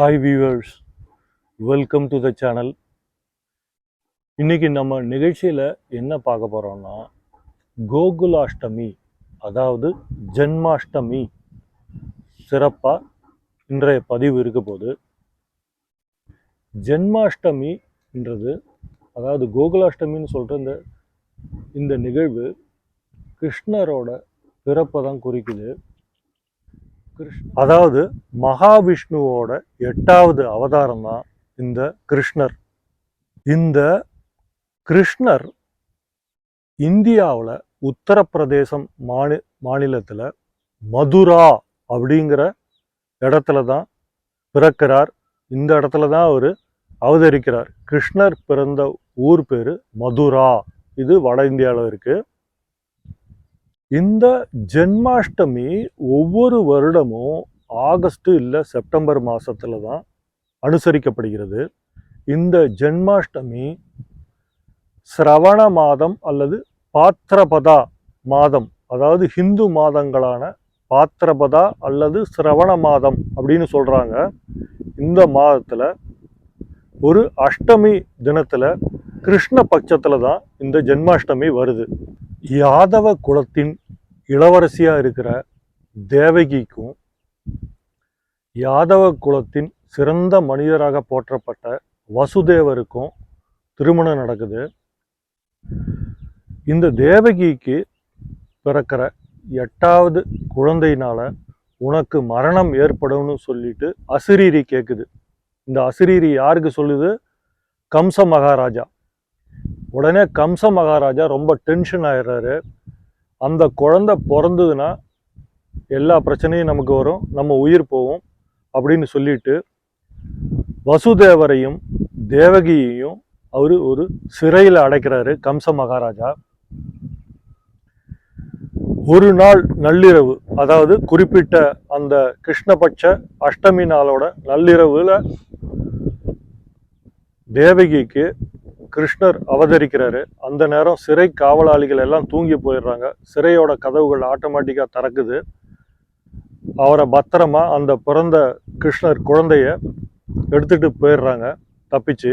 Hi viewers welcome to the channel இன்னைக்கு நம்ம நிகழ்ச்சியில் என்ன பார்க்க போகிறோம்னா கோகுலாஷ்டமி அதாவது ஜென்மாஷ்டமி சிறப்பாக இன்றைய பதிவு இருக்க போது ஜென்மாஷ்டமின்றது அதாவது கோகுலாஷ்டமின்னு சொல்கிற இந்த இந்த நிகழ்வு கிருஷ்ணரோட பிறப்பை தான் குறிக்குது. அதாவது மகாவிஷ்ணுவோட எட்டாவது அவதாரம் தான் இந்த கிருஷ்ணர். இந்த கிருஷ்ணர் இந்தியாவில் உத்தரப்பிரதேசம் மாநி மாநிலத்தில் மதுரா அப்படிங்கிற இடத்துல தான் பிறக்கிறார். இந்த இடத்துல தான் அவர் அவதரிக்கிறார். கிருஷ்ணர் பிறந்த ஊர் பேர் மதுரா. இது வட இந்தியாவில் இருக்குது இந்த ஜென்மாஷ்டமி ஒவ்வொரு வருடமும் ஆகஸ்ட்டு இல்லை செப்டம்பர் மாதத்தில் தான் அனுசரிக்கப்படுகிறது. இந்த ஜென்மாஷ்டமி சிரவண மாதம் அல்லது பாத்திரபதா மாதம் அதாவது ஹிந்து மாதங்களான பாத்திரபதா அல்லது சிரவண மாதம் அப்படின்னு சொல்கிறாங்க இந்த மாதத்தில் ஒரு அஷ்டமி தினத்தில் கிருஷ்ண பட்சத்தில் தான் இந்த ஜென்மாஷ்டமி வருது. யாதவ குலத்தின் இளவரசியாக இருக்கிற தேவகிக்கும் யாதவ குலத்தின் சிறந்த மனிதராக போற்றப்பட்ட வசுதேவருக்கும் திருமணம் நடக்குது. இந்த தேவகிக்கு பிறக்கிற எட்டாவது குழந்தையினால உனக்கு மரணம் ஏற்படும்னு சொல்லிட்டு அசிரீரி கேட்குது இந்த அசிரீரி யாருக்கு சொல்லுது? கம்ச மகாராஜா. உடனே கம்ச மகாராஜா ரொம்ப டென்ஷன் ஆயிடுறாரு. அந்த குழந்தை பிறந்ததுன்னா எல்லா பிரச்சனையும் நமக்கு வரும் நம்ம உயிர் போவோம் அப்படின்னு சொல்லிட்டு வசுதேவரையும் தேவகியையும் அவர் ஒரு சிறையில் அடைக்கிறாரு கம்ச மகாராஜா. ஒரு நாள் நள்ளிரவு அதாவது குறிப்பிட்ட அந்த கிருஷ்ணபட்ச அஷ்டமி நாளோட நள்ளிரவில் தேவகிக்கு கிருஷ்ணர் அவதரிக்கிறாரு. அந்த நேரம் சிறை காவலாளிகள் எல்லாம் தூங்கி போயிடுறாங்க. சிறையோட கதவுகள் ஆட்டோமேட்டிக்காக திறக்குது. அவரை பத்திரமா அந்த பிறந்த கிருஷ்ணர் குழந்தைய எடுத்துட்டு போயிடுறாங்க. தப்பிச்சு.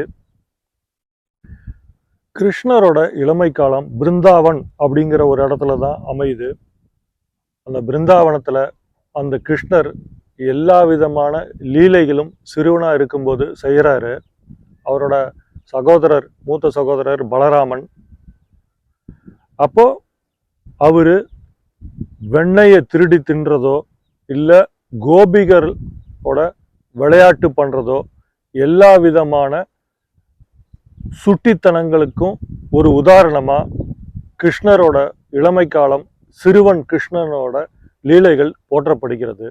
கிருஷ்ணரோட இளமை காலம் பிருந்தாவன் அப்படிங்கிற ஒரு இடத்துல தான் அமையுது. அந்த பிருந்தாவனத்தில் அந்த கிருஷ்ணர் எல்லா விதமான லீலைகளும் சிறுவனாக இருக்கும்போது செய்கிறாரு அவரோட சகோதரர் மூத்த சகோதரர் பலராமன். அப்போது அவர் வெண்ணெயை திருடி தின்றதோ இல்லை கோபிகரோட விளையாட்டு பண்ணுறதோ எல்லா விதமான சுட்டித்தனங்களுக்கும் ஒரு உதாரணமாக கிருஷ்ணரோட இளமை காலம் சிறுவன் கிருஷ்ணனோட லீலைகள் போற்றப்படுகிறது.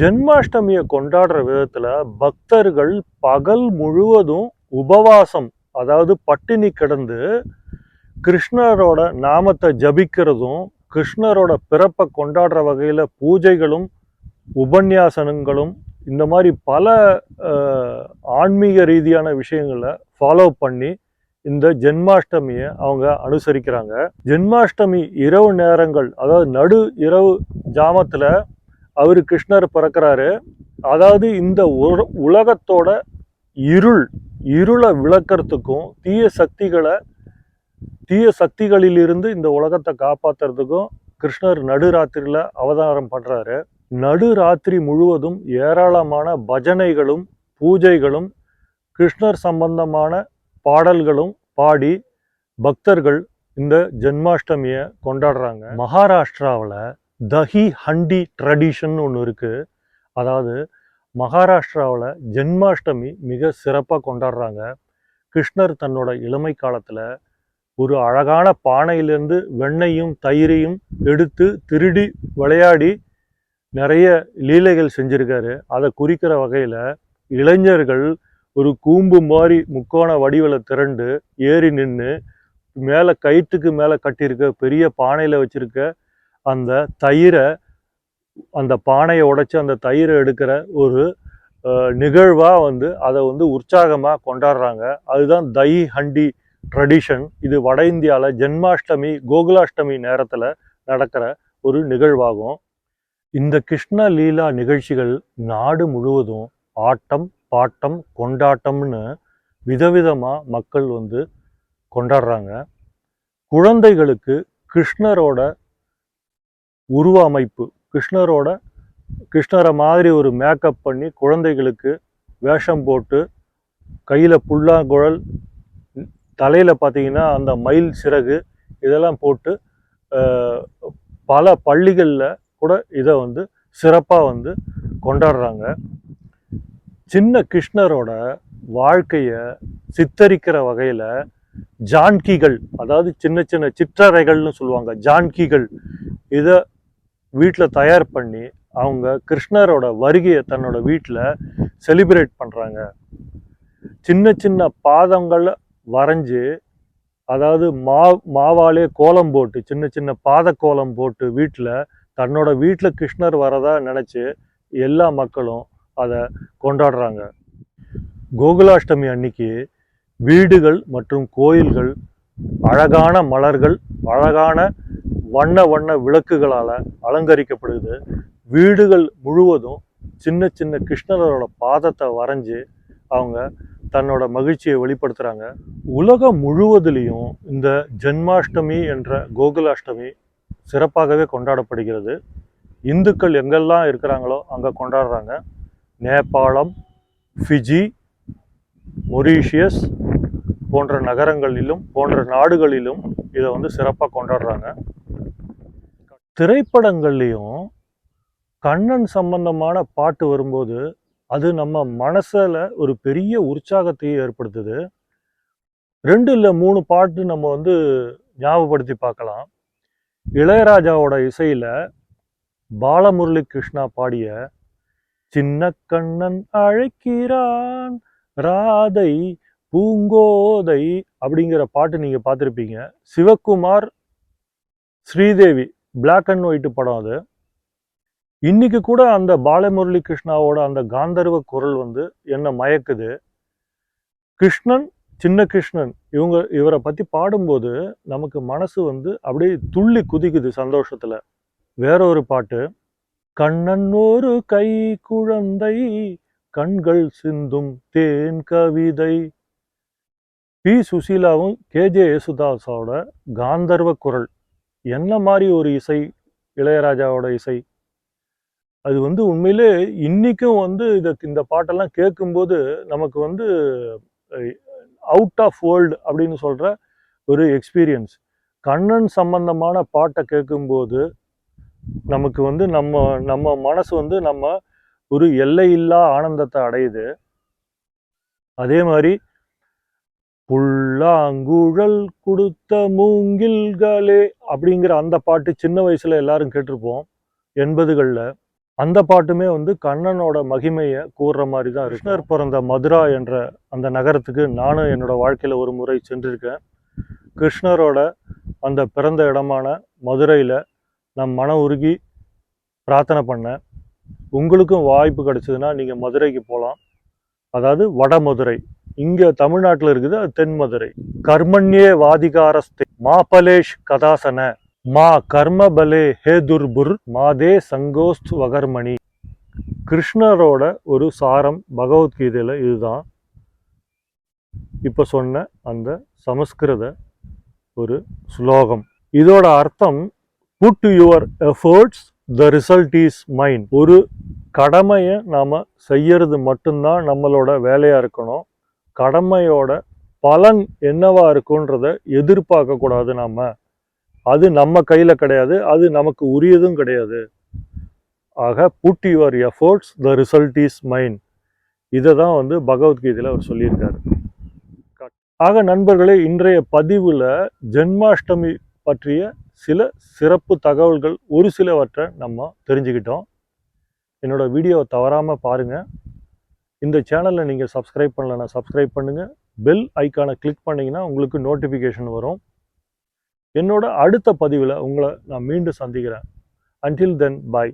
ஜென்மாஷ்டமியை கொண்டாடுற விதத்தில் பக்தர்கள் பகல் முழுவதும் உபவாசம் அதாவது பட்டினி கிடந்து கிருஷ்ணரோட நாமத்தை ஜபிக்கிறதும் கிருஷ்ணரோட பிறப்பை கொண்டாடுற வகையில் பூஜைகளும் உபன்யாசனங்களும் இந்த மாதிரி பல ஆன்மீக ரீதியான விஷயங்களை ஃபாலோ பண்ணி இந்த ஜென்மாஷ்டமியை அவங்க அனுசரிக்கிறாங்க. ஜென்மாஷ்டமி இரவு நேரங்கள் அதாவது நடு இரவு ஜாமத்தில் அவர் கிருஷ்ணர் பிறக்கிறாரு. அதாவது இந்த உலகத்தோட இருள் இருளை விளக்கிறதுக்கும் தீய சக்திகளை தீய சக்திகளிலிருந்து இந்த உலகத்தை காப்பாத்துறதுக்கும் கிருஷ்ணர் நடுராத்திரியில் அவதாரம் பண்ணுறாரு நடுராத்திரி முழுவதும் ஏராளமான பஜனைகளும் பூஜைகளும் கிருஷ்ணர் சம்பந்தமான பாடல்களும் பாடி பக்தர்கள் இந்த ஜென்மாஷ்டமியை கொண்டாடுறாங்க. மகாராஷ்டிராவில் தஹி ஹண்டி ட்ரெடிஷன் ஒன்று இருக்குது அதாவது மகாராஷ்டிராவில் ஜென்மாஷ்டமி மிக சிறப்பாக கொண்டாடுறாங்க. கிருஷ்ணர் தன்னோட இளமை காலத்தில் ஒரு அழகான பானையிலேருந்து வெண்ணையும் தயிரையும் எடுத்து திருடி விளையாடி நிறைய லீலைகள் செஞ்சுருக்காரு. அதை குறிக்கிற வகையில் இளைஞர்கள் ஒரு கூம்பு மாதிரி முக்கோண வடிவில் திரண்டு ஏறி நின்று மேலே கயிற்றுக்கு மேலே கட்டியிருக்க பெரிய பானையில் வச்சுருக்க அந்த தயிரை அந்த பானையை உடைச்சி அந்த தயிரை எடுக்கிற ஒரு நிகழ்வாக வந்து அதை வந்து உற்சாகமாக கொண்டாடுறாங்க. அதுதான் தை ஹண்டி ட்ரெடிஷன். இது வட இந்தியாவில் ஜென்மாஷ்டமி கோகுலாஷ்டமி நேரத்தில் நடக்கிற ஒரு நிகழ்வாகும். இந்த கிருஷ்ண லீலா நிகழ்ச்சிகள் நாடு முழுவதும் ஆட்டம் பாட்டம் கொண்டாட்டம்னு விதவிதமாக மக்கள் வந்து கொண்டாடுறாங்க. குழந்தைகளுக்கு கிருஷ்ணரோட உருவ அமைப்பு கிருஷ்ணரோட கிருஷ்ணரை மாதிரி ஒரு மேக்கப் பண்ணி குழந்தைகளுக்கு வேஷம் போட்டு கையில் புல்லாங்குழல் தலையில் பார்த்தீங்கன்னா அந்த மயில் சிறகு இதெல்லாம் போட்டு பல பள்ளிகளில் கூட இதை வந்து சிறப்பாக வந்து கொண்டாடுறாங்க. சின்ன கிருஷ்ணரோட வாழ்க்கையை சித்தரிக்கிற வகையில் ஜான்கிகள் அதாவது சின்ன சின்ன சிற்றறைகள்னு சொல்லுவாங்க ஜான்கிகள் இதை வீட்டில் தயார் பண்ணி அவங்க கிருஷ்ணரோட வருகையை தன்னோட வீட்டில் செலிப்ரேட் பண்ணுறாங்க சின்ன சின்ன பாதங்களை வரைஞ்சி அதாவது மா மாவாலே கோலம் போட்டு சின்ன சின்ன பாத கோலம் போட்டு வீட்டில் தன்னோட வீட்டில் கிருஷ்ணர் வரதா நினச்சி எல்லா மக்களும் அதை கொண்டாடுறாங்க. கோகுலாஷ்டமி அன்னைக்கு வீடுகள் மற்றும் கோயில்கள் அழகான மலர்கள் அழகான வண்ண வண்ண விளக்குகளால் அலங்கரிக்கப்படுது. வீடுகள் முழுவதும் சின்ன சின்ன கிருஷ்ணரோட பாதத்தை வரைஞ்சி அவங்க தன்னோட மகிழ்ச்சியை வெளிப்படுத்துகிறாங்க உலகம் முழுவதிலையும் இந்த ஜென்மாஷ்டமி என்ற கோகுலாஷ்டமி சிறப்பாகவே கொண்டாடப்படுகிறது. இந்துக்கள் எங்கெல்லாம் இருக்கிறாங்களோ அங்கே கொண்டாடுறாங்க. நேபாளம் ஃபிஜி மொரீஷியஸ் போன்ற நகரங்களிலும் போன்ற நாடுகளிலும் இதை வந்து சிறப்பாக கொண்டாடுறாங்க. திரைப்படங்கள்லேயும் கண்ணன் சம்பந்தமான பாட்டு வரும்போது அது நம்ம மனசில் ஒரு பெரிய உற்சாகத்தையும் ஏற்படுத்துது. ரெண்டு இல்லை மூணு பாட்டு நம்ம வந்து ஞாபகப்படுத்தி பார்க்கலாம். இளையராஜாவோட இசையில் பாலமுரளி கிருஷ்ணா பாடிய சின்ன கண்ணன் அழைக்கிறான் ராதை பூங்கோதை அப்படிங்கிற பாட்டு நீங்கள் பார்த்துருப்பீங்க. Sivakumar Sridevi black and white படம் அது. இன்னைக்கு கூட அந்த பாலமுரளி கிருஷ்ணாவோட அந்த காந்தர்வ குரல் வந்து என்ன மயக்குது. கிருஷ்ணன் சின்ன கிருஷ்ணன் இவங்க இவரை பத்தி பாடும்போது நமக்கு மனசு வந்து அப்படியே துள்ளி குதிக்குது சந்தோஷத்துல. வேற ஒரு பாட்டு கண்ணன் ஒரு கை குழந்தை கண்கள் சிந்தும் தேன் கவிதை. பி. சுசீலாவும் கேஜே யேசுதாஸோட காந்தர்வ குரல். என்ன மாதிரி ஒரு இசை இளையராஜாவோட இசை? அது வந்து உண்மையிலே இன்னைக்கும் வந்து இதை இந்த பாட்டெல்லாம் கேட்கும்போது நமக்கு வந்து அவுட் ஆஃப் வேர்ல்டு அப்படின்னு சொல்கிற ஒரு எக்ஸ்பீரியன்ஸ் கண்ணன் சம்பந்தமான பாட்டை கேட்கும்போது நமக்கு வந்து நம்ம நம்ம மனசு வந்து நம்ம ஒரு எல்லையில்லா ஆனந்தத்தை அடையுது. அதே மாதிரி புல்லாங்குழல் கொடுத்த மூங்கில்களே அப்படிங்கிற அந்த பாட்டு சின்ன வயசுல எல்லாரும் கேட்டிருப்போம் எண்பதுகளில். அந்த பாட்டுமே வந்து கண்ணனோட மகிமையை கூறுற மாதிரி தான் கிருஷ்ணர் பிறந்த மதுரா என்ற அந்த நகரத்துக்கு நானும் என்னோட வாழ்க்கையில் ஒரு முறை சென்றிருக்கேன். கிருஷ்ணரோட அந்த பிறந்த இடமான மதுரையில் நான் மன உருகி பிரார்த்தனை பண்ணேன். உங்களுக்கும் வாய்ப்பு கிடச்சிதுன்னா நீங்கள் மதுரைக்கு போகலாம் அதாவது வடமதுரை. இங்கே தமிழ்நாட்டில் இருக்குது அது தென் மதுரை கர்மண்யே வாதிகாரஸ்தே மாபலேஷ் கதாசன. மா கர்மபலே ஹே துர்புர் மாதே சங்கோஸ்து வகர்மணி. கிருஷ்ணரோட ஒரு சாரம் பகவத்கீதையில் இதுதான். இப்போ சொன்ன அந்த சமஸ்கிருத ஒரு ஸ்லோகம். இதோட அர்த்தம் put your efforts the result is mind ஒரு கடமையை நாம் செய்யறது மட்டும்தான் நம்மளோட வேலையாக இருக்கணும். கடமையோட பலன் என்னவா இருக்குன்றத எதிர்பார்க்க கூடாது நாம. அது நம்ம கையில கிடையாது அது நமக்கு உரியதும் கிடையாது. ஆக put your efforts the result is mine இதை தான் வந்து பகவத்கீதையில் அவர் சொல்லியிருக்காரு. ஆக நண்பர்களே இன்றைய பதிவில் ஜென்மாஷ்டமி பற்றிய சில சிறப்பு தகவல்கள் ஒரு சிலவற்றை நம்ம தெரிஞ்சுக்கிட்டோம். என்னோடய வீடியோவை தவறாமல் பாருங்கள் இந்த சேனலை நீங்கள் சப்ஸ்கிரைப் பண்ணலன்னா சப்ஸ்கிரைப் பண்ணுங்கள் பெல் ஐக்கானை கிளிக் பண்ணிங்கன்னா உங்களுக்கு நோட்டிஃபிகேஷன் வரும். என்னோட அடுத்த பதிவில் உங்களை நான் மீண்டும் சந்திக்கிறேன். அன்டில் தென் பாய்